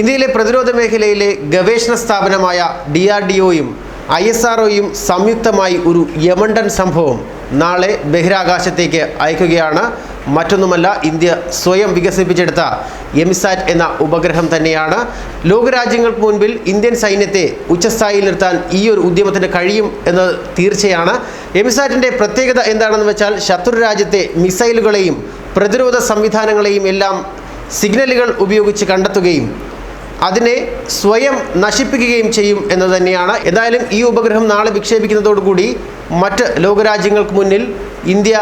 ഇന്ത്യയിലെ പ്രതിരോധ മേഖലയിലെ ഗവേഷണ സ്ഥാപനമായ ഡി ആർ ഡി ഒയും ഐ എസ് ആർ ഒയും സംയുക്തമായി ഒരു യമണ്ടൻ സംഭവം നാളെ ബഹിരാകാശത്തേക്ക് അയക്കുകയാണ്. മറ്റൊന്നുമല്ല ഇന്ത്യ സ്വയം വികസിപ്പിച്ചെടുത്ത എമിസാറ്റ് എന്ന ഉപഗ്രഹം തന്നെയാണ്. ലോകരാജ്യങ്ങൾക്ക് മുൻപിൽ ഇന്ത്യൻ സൈന്യത്തെ ഉച്ചസ്ഥായിയിൽ നിർത്താൻ ഈ ഒരു ഉദ്യമത്തിന് കഴിയും എന്നത് തീർച്ചയാണ്. എമിസാറ്റിന്റെ പ്രത്യേകത എന്താണെന്ന് വെച്ചാൽ ശത്രു രാജ്യത്തെ മിസൈലുകളെയും പ്രതിരോധ സംവിധാനങ്ങളെയും എല്ലാം സിഗ്നലുകൾ ഉപയോഗിച്ച് കണ്ടെത്തുകയും അതിനെ സ്വയം നശിപ്പിക്കുകയും ചെയ്യും എന്ന് തന്നെയാണ്. എന്തായാലും ഈ ഉപഗ്രഹം നാളെ വിക്ഷേപിക്കുന്നതോടുകൂടി മറ്റ് ലോകരാജ്യങ്ങൾക്ക് മുന്നിൽ ഇന്ത്യ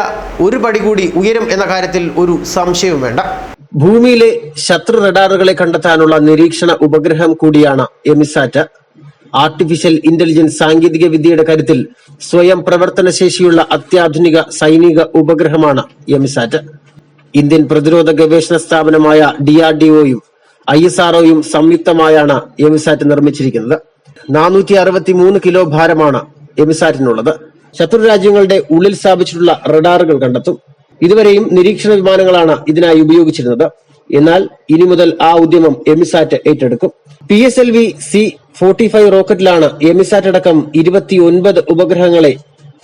ഒരു പടി കൂടി ഉയരും എന്ന കാര്യത്തിൽ ഒരു സംശയവും വേണ്ട. ഭൂമിയിലെ ശത്രു റഡാറുകളെ കണ്ടെത്താനുള്ള നിരീക്ഷണ ഉപഗ്രഹം കൂടിയാണ് എമിസാറ്റ്. ആർട്ടിഫിഷ്യൽ ഇന്റലിജൻസ് സാങ്കേതിക വിദ്യയുടെ കാര്യത്തിൽ സ്വയം പ്രവർത്തനശേഷിയുള്ള അത്യാധുനിക സൈനിക ഉപഗ്രഹമാണ് എമിസാറ്റ്. ഇന്ത്യൻ പ്രതിരോധ ഗവേഷണ സ്ഥാപനമായ ഡി ആർ ഡി ഒയും ഐ എസ് ആർ സംയുക്തമായാണ് എമിസാറ്റ് നിർമ്മിച്ചിരിക്കുന്നത്. നാനൂറ്റി അറുപത്തി മൂന്ന് കിലോ ഭാരമാണ് എമിസാറ്റിനുള്ളത്. ശത്രു രാജ്യങ്ങളുടെ ഉള്ളിൽ സ്ഥാപിച്ചിട്ടുള്ള റഡാറുകൾ കണ്ടെത്തും. ഇതുവരെയും നിരീക്ഷണ വിമാനങ്ങളാണ് ഇതിനായി ഉപയോഗിച്ചിരുന്നത്. എന്നാൽ ഇനി മുതൽ ആ ഉദ്യമം എമിസാറ്റ് ഏറ്റെടുക്കും. P S L V C forty five റോക്കറ്റിലാണ് EMISAT അടക്കം ഇരുപത്തി ഒൻപത് ഉപഗ്രഹങ്ങളെ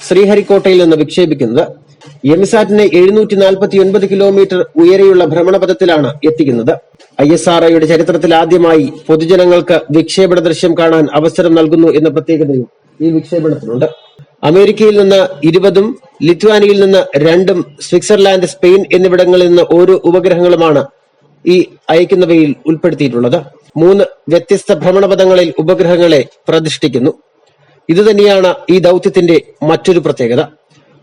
ശ്രീഹരിക്കോട്ടയിൽ നിന്ന് വിക്ഷേപിക്കുന്നത്. എമിസാറ്റിനെ എഴുന്നൂറ്റി നാൽപ്പത്തി ഒൻപത് കിലോമീറ്റർ ഉയരെയുള്ള ഭ്രമണപഥത്തിലാണ് എത്തിക്കുന്നത്. ഐ എസ് ആർ ഒയുടെ ചരിത്രത്തിൽ ആദ്യമായി പൊതുജനങ്ങൾക്ക് വിക്ഷേപണ ദൃശ്യം കാണാൻ അവസരം നൽകുന്നു എന്ന പ്രത്യേകതയും ഈ വിക്ഷേപണത്തിനുണ്ട് അമേരിക്കയിൽ നിന്ന് ഇരുപതും ലിത്വാനിയിൽ നിന്ന് രണ്ടും സ്വിറ്റ്സർലാൻഡ് സ്പെയിൻ എന്നിവിടങ്ങളിൽ നിന്ന് ഓരോ ഉപഗ്രഹങ്ങളുമാണ് ഈ അയക്കുന്നവയിൽ ഉൾപ്പെടുത്തിയിട്ടുള്ളത്. മൂന്ന് വ്യത്യസ്ത ഭ്രമണപഥങ്ങളിൽ ഉപഗ്രഹങ്ങളെ പ്രതിഷ്ഠിക്കുന്നു. ഇതുതന്നെയാണ് ഈ ദൗത്യത്തിന്റെ മറ്റൊരു പ്രത്യേകത.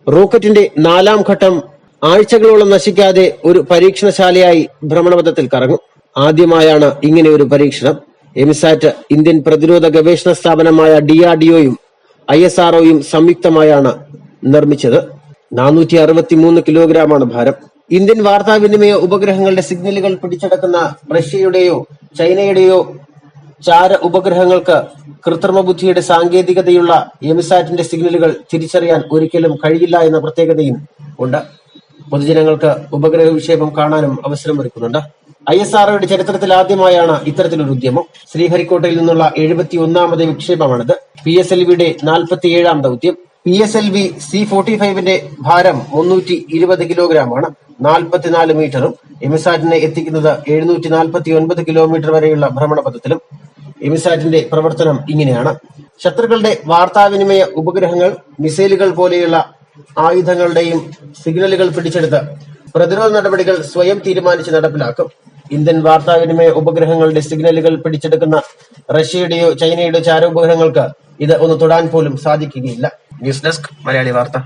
റോക്കറ്റിന്റെ നാലാം ഘട്ടം ആഴ്ചകളോളം നശിക്കാതെ ഒരു പരീക്ഷണശാലയായി ഭ്രമണപഥത്തിൽ കറങ്ങും. ആദ്യമായാണ് ഇങ്ങനെ ഒരു പരീക്ഷണം. എമിസാറ്റ് ഇന്ത്യൻ പ്രതിരോധ ഗവേഷണ സ്ഥാപനമായ ഡി ആർ ഡി ഒയും ഐ എസ് ആർ ഒയും സംയുക്തമായാണ് നിർമ്മിച്ചത്. നാനൂറ്റി അറുപത്തി മൂന്ന് കിലോഗ്രാമാണ് ഭാരം. ഇന്ത്യൻ വാർത്താവിനിമയ ഉപഗ്രഹങ്ങളുടെ സിഗ്നലുകൾ പിടിച്ചെടുക്കുന്ന റഷ്യയുടെയോ ചൈനയുടെയോ ചാര ഉപഗ്രഹങ്ങൾക്ക് കൃത്രിമ ബുദ്ധിയുടെ സാങ്കേതികതയുള്ള എമിസാറ്റിന്റെ സിഗ്നലുകൾ തിരിച്ചറിയാൻ ഒരിക്കലും കഴിയില്ല എന്ന പ്രത്യേകതയും ഉണ്ട്. പൊതുജനങ്ങൾക്ക് ഉപഗ്രഹ വിക്ഷേപം കാണാനും അവസരമൊരുക്കുന്നുണ്ട്. ഐ എസ് ആർഒയുടെ ചരിത്രത്തിൽ ആദ്യമായാണ് ഇത്തരത്തിലൊരു ഉദ്യമം. ശ്രീഹരിക്കോട്ടയിൽ നിന്നുള്ള എഴുപത്തി ഒന്നാമത് വിക്ഷേപമാണിത്. പി എസ് എൽ വിയുടെ നാൽപ്പത്തി ഏഴാം ദൗത്യം P S L V C forty ഫൈവിന്റെ ഭാരം മുന്നൂറ്റി ഇരുപത് കിലോഗ്രാമാണ്. നാൽപ്പത്തിനാല് മീറ്ററും എമിസാറ്റിനെ എത്തിക്കുന്നത് എഴുന്നൂറ്റി നാൽപ്പത്തി ഒൻപത് കിലോമീറ്റർ വരെയുള്ള ഭ്രമണപഥത്തിലും. എമിസാറ്റിന്റെ പ്രവർത്തനം ഇങ്ങനെയാണ്. ശത്രുക്കളുടെ വാർത്താവിനിമയ ഉപഗ്രഹങ്ങൾ മിസൈലുകൾ പോലെയുള്ള ആയുധങ്ങളുടെയും സിഗ്നലുകൾ പിടിച്ചെടുത്ത് പ്രതിരോധ നടപടികൾ സ്വയം തീരുമാനിച്ച് നടപ്പിലാക്കും. ഇന്ത്യൻ വാർത്താവിനിമയ ഉപഗ്രഹങ്ങളുടെ സിഗ്നലുകൾ പിടിച്ചെടുക്കുന്ന റഷ്യയുടെയോ ചൈനയുടെയോ ചാരോപഗ്രഹങ്ങൾക്ക് ഇത് ഒന്ന് തൊടാൻ പോലും സാധിക്കുകയില്ല. ന്യൂസ് ഡെസ്ക് മലയാളി വാർത്ത.